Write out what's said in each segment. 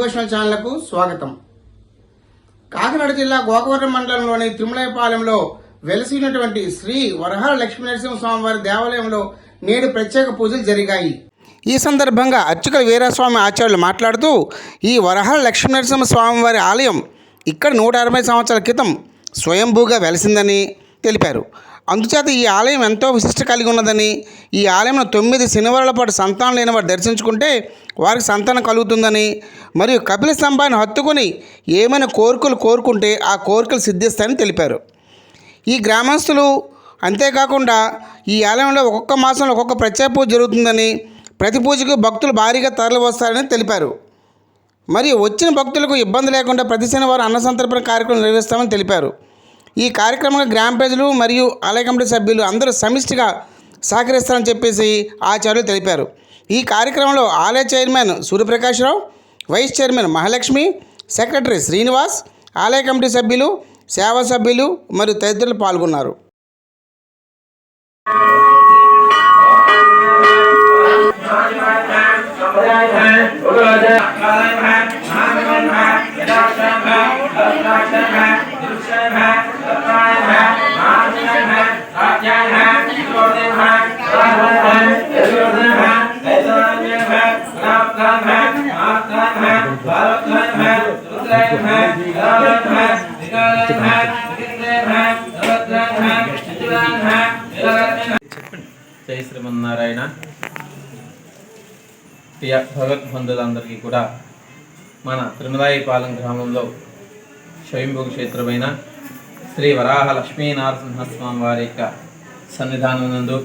Devotional ఛానళ్ళకు స్వాగతం. కాకినాడ జిల్లా గోకవరం మండలంలోని తిరుమలయపాలెంలో వెలసినటువంటి శ్రీ వరహాల లక్ష్మీనరసింహ స్వామివారి దేవాలయంలో నేడు ప్రత్యేక పూజలు జరిగాయి. ఈ సందర్భంగా అర్చకులు వీరస్వామి ఆచార్యులు మాట్లాడుతూ ఈ వరహర లక్ష్మీనరసింహ స్వామివారి ఆలయం ఇక్కడ నూట అరవై సంవత్సరాల క్రితం స్వయంభూగా వెలసిందని తెలిపారు. అందుచేత ఈ ఆలయం ఎంతో విశిష్ట కలిగి ఉన్నదని ఈ ఆలయంలో తొమ్మిది శనివారాల పాటు సంతానం లేని వారు దర్శించుకుంటే వారికి సంతానం కలుగుతుందని మరియు కపిల స్తంభాన్ని హత్తుకొని ఏమైనా కోరికలు కోరుకుంటే ఆ కోరికలు సిద్ధిస్తాయని తెలిపారు. ఈ గ్రామస్తులు అంతేకాకుండా ఈ ఆలయంలో ఒక్కొక్క మాసంలో ఒక్కొక్క ప్రత్యేక పూజ జరుగుతుందని ప్రతి పూజకు భక్తులు భారీగా తరలి వస్తారని తెలిపారు. మరియు వచ్చిన భక్తులకు ఇబ్బంది లేకుండా ప్రతి శనివారం అన్న సంతర్పణ కార్యక్రమం నిర్వహిస్తామని తెలిపారు. ఈ కార్యక్రమంలో గ్రామ ప్రజలు మరియు ఆలయ కమిటీ సభ్యులు అందరూ సమిష్టిగా సహకరిస్తారని చెప్పేసి ఆచార్యులు తెలిపారు. ఈ కార్యక్రమంలో ఆలయ chairman Suryaprakash Rao vice chairman Mahalakshmi secretary Srinivas ఆలయ కమిటీ సభ్యులు సేవా సభ్యులు మరియు తదితరులు పాల్గొన్నారు. జై శ్రీమన్నారాయణ. ప్రియ భగవద్బంధులందరికీ కూడా మన తిరుమలాయిపాలెం గ్రామంలో స్వయంభూ క్షేత్రమైన శ్రీ వరాహ లక్ష్మీనరసింహస్వామి వారి యొక్క సన్నిధానం నందు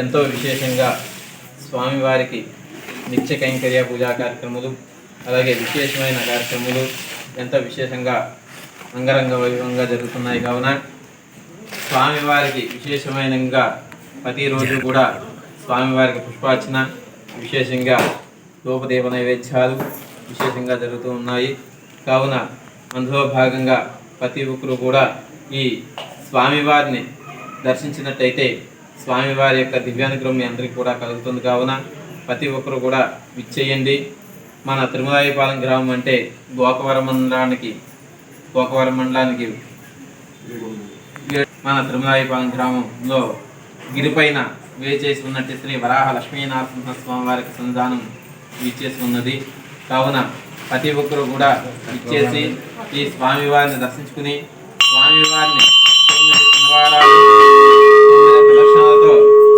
ఎంతో విశేషంగా స్వామివారికి నిత్య కైంకర్య పూజా కార్యక్రమాలు అలాగే విశేషమైన కార్యక్రమాలు ఎంతో విశేషంగా అంగరంగ వైభవంగా జరుగుతున్నాయి. కావున స్వామివారికి విశేషమైనగా ప్రతిరోజు కూడా స్వామివారికి పుష్పార్చన విశేషంగా రూపదేవ నైవేద్యాలు విశేషంగా జరుగుతూ ఉన్నాయి. కావున అందులో భాగంగా ప్రతి ఒక్కరు కూడా ఈ స్వామివారిని దర్శించినట్టయితే స్వామివారి యొక్క దివ్యానుగ్రహం మీ అందరికీ కూడా కలుగుతుంది కావున ప్రతి ఒక్కరు కూడా విచ్చేయండి. మన తిరుమలాయపాలెం గ్రామం అంటే గోకవరం మండలానికి గోకవరం మండలానికి మన తిరుమలాయపాలెం గ్రామంలో గిరిపైన వేచేసి ఉన్నట్టు శ్రీ వరాహ లక్ష్మీనరసింహ స్వామి వారికి సన్నిధానం ఇచ్చేసి ఉన్నది కావున ప్రతి ఒక్కరు కూడా ఇచ్చేసి ఈ స్వామివారిని దర్శించుకుని స్వామివారిని తొమ్మిది తొమ్మిది ప్రదక్షిణలతో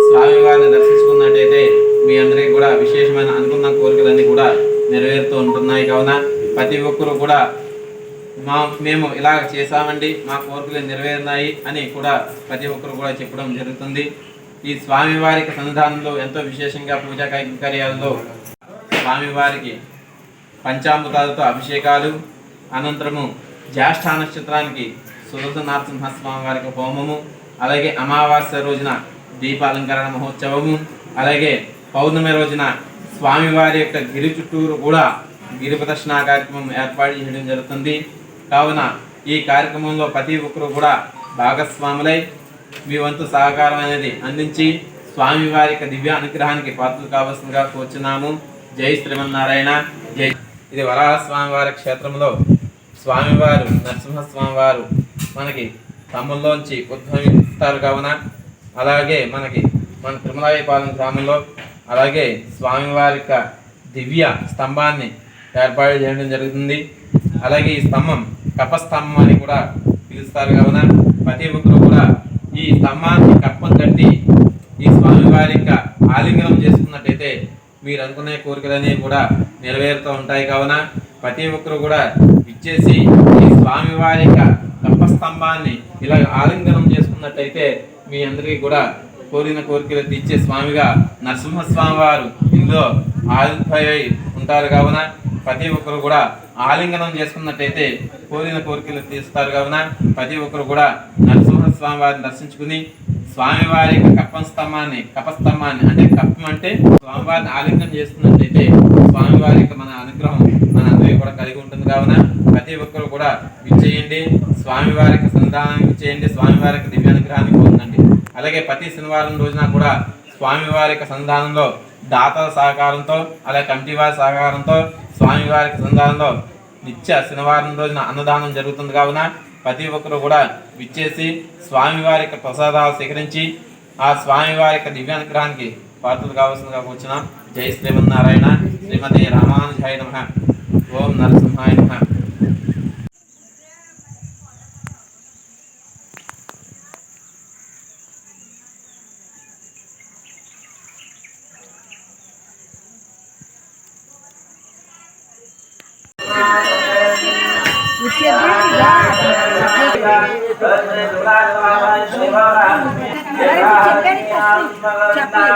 స్వామివారిని దర్శించుకున్నట్టయితే మీ అందరికీ కూడా విశేషమైన అనుకున్న కోరికలన్నీ కూడా నెరవేరుతూ ఉంటున్నాయి. కావున ప్రతి ఒక్కరు కూడా మా మేము ఇలా చేశామండి మా కోరికలు నెరవేరినాయి అని కూడా ప్రతి ఒక్కరు కూడా చెప్పడం జరుగుతుంది. ఈ స్వామివారికి సన్నిధానంలో ఎంతో విశేషంగా పూజా కైంకర్యాలలో స్వామివారికి పంచామృతాలతో అభిషేకాలు అనంతరము జ్యేష్ఠ నక్షత్రానికి సుదర్శన నరసింహస్వామి వారికి హోమము అలాగే అమావాస్య రోజున దీపాలంకరణ మహోత్సవము అలాగే పౌర్ణమి రోజున స్వామివారి యొక్క గిరి చుట్టూరు కూడా గిరి ప్రదర్శన కార్యక్రమం ఏర్పాటు చేయడం జరుగుతుంది. కావున ఈ కార్యక్రమంలో ప్రతి ఒక్కరు కూడా భాగస్వాములై మీ వంతు సహకారం అనేది అందించి స్వామివారి యొక్క దివ్య అనుగ్రహానికి పాత్రలు కావాల్సిందిగా కోరుచున్నాము. జై శ్రీమన్నారాయణ జై. ఇది వరాహ స్వామివారి క్షేత్రంలో స్వామివారు నరసింహస్వామి వారు మనకి తమ్ముల్లోంచి ఉద్భవిస్తారు కావున అలాగే మనకి మన తిరుమలాయపాలెం గ్రామంలో అలాగే స్వామివారి యొక్క దివ్య స్తంభాన్ని ఏర్పాటు చేయడం జరుగుతుంది. అలాగే ఈ స్తంభం కపస్తంభం అని కూడా పిలుస్తారు కావున ప్రతి ఒక్కరు కూడా ఈ స్తంభాన్ని కప్పం కట్టి ఈ స్వామివారి యొక్క ఆలింగనం చేసుకున్నట్టయితే మీరు అనుకునే కోరికలన్నీ కూడా నెరవేరుతూ ఉంటాయి కావున ప్రతి ఒక్కరు కూడా ఇచ్చేసి ఈ స్వామివారి యొక్క కప్పస్తంభాన్ని ఇలా ఆలింగనం చేసుకున్నట్టయితే మీ అందరికీ కూడా కోరిన కోరికలు తీర్చే స్వామిగా నరసింహస్వామి వారు ఇందులో ఆవిర్భావై ఉంటారు కావున ప్రతి ఒక్కరు కూడా ఆలింగనం చేసుకున్నట్టయితే కోరిన కోరికలు తీస్తారు కావున ప్రతి ఒక్కరు కూడా నరసింహస్వామి వారిని దర్శించుకుని స్వామివారి యొక్క కప్పం స్తంభాన్ని కపస్తంభాన్ని అంటే కప్పం అంటే స్వామివారిని ఆలింగనం చేసుకున్నట్టయితే స్వామివారి యొక్క మన అనుగ్రహం మన అందరికీ కూడా కలిగి ఉంటుంది. కావున ప్రతి ఒక్కరు కూడా విచ్చేయండి. స్వామివారి యొక్క సంధానం విచ్చేయండి. స్వామివారి యొక్క దివ్యానుగ్రహాన్ని పొందండి. అలాగే ప్రతి శనివారం రోజున కూడా స్వామివారి యొక్క సంధానంలో దాతల సహకారంతో అలాగే కమిటీ వారి సహకారంతో స్వామివారికి సంధానంలో నిత్య శనివారం రోజున అన్నదానం జరుగుతుంది. కావున ప్రతి ఒక్కరు కూడా విచ్చేసి స్వామివారి యొక్క ప్రసాదాలు స్వీకరించి ఆ స్వామివారి యొక్క దివ్యానుగ్రహానికి పాత్రలు కావాల్సిందిగా కూర్చున్నాం. జై శ్రీమన్నారాయణ. శ్రీమతి రామానుజాయ నమ ఓం నరసింహాయ నమ చెప్పండి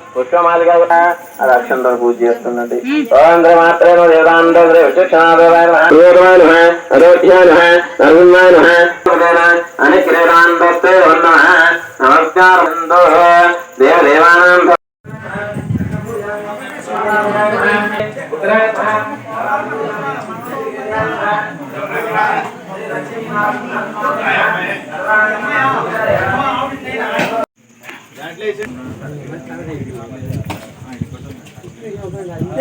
పుష్పమాలిక అది అక్షంతో పూజ చేస్తున్నది. ఓంద్ర మాత్రే అని క్రీడాంతే నమస్కారం దేవ దేవానంద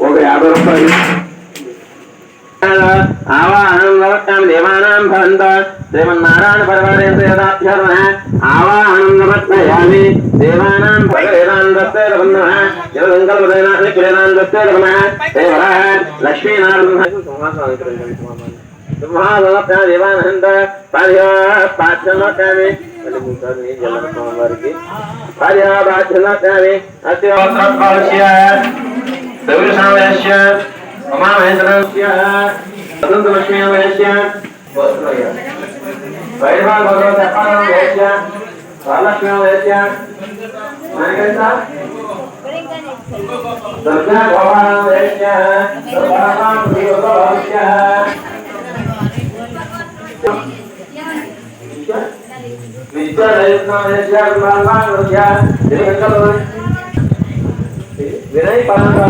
ఒక యాభై రూపాయలు ఆవాహనం దేవానాం భవంత శ్రీమన్నారాయణ పరివారేంద్ర ఆవాహనం నవత్నయామి దేవానాం వేదాంతస్తే లక్ష్మీనారాయణ దేవానంద పార్య పాఠ్యనోట్యామి వారికి పార్య ఉమామహేంద్రస్య వైభవ భగవతపాదమయస్య వరలక్ష్మీమయస్య దుర్గా భవానమయస్య దుర్గాభావస్య వినయ్ పరంగా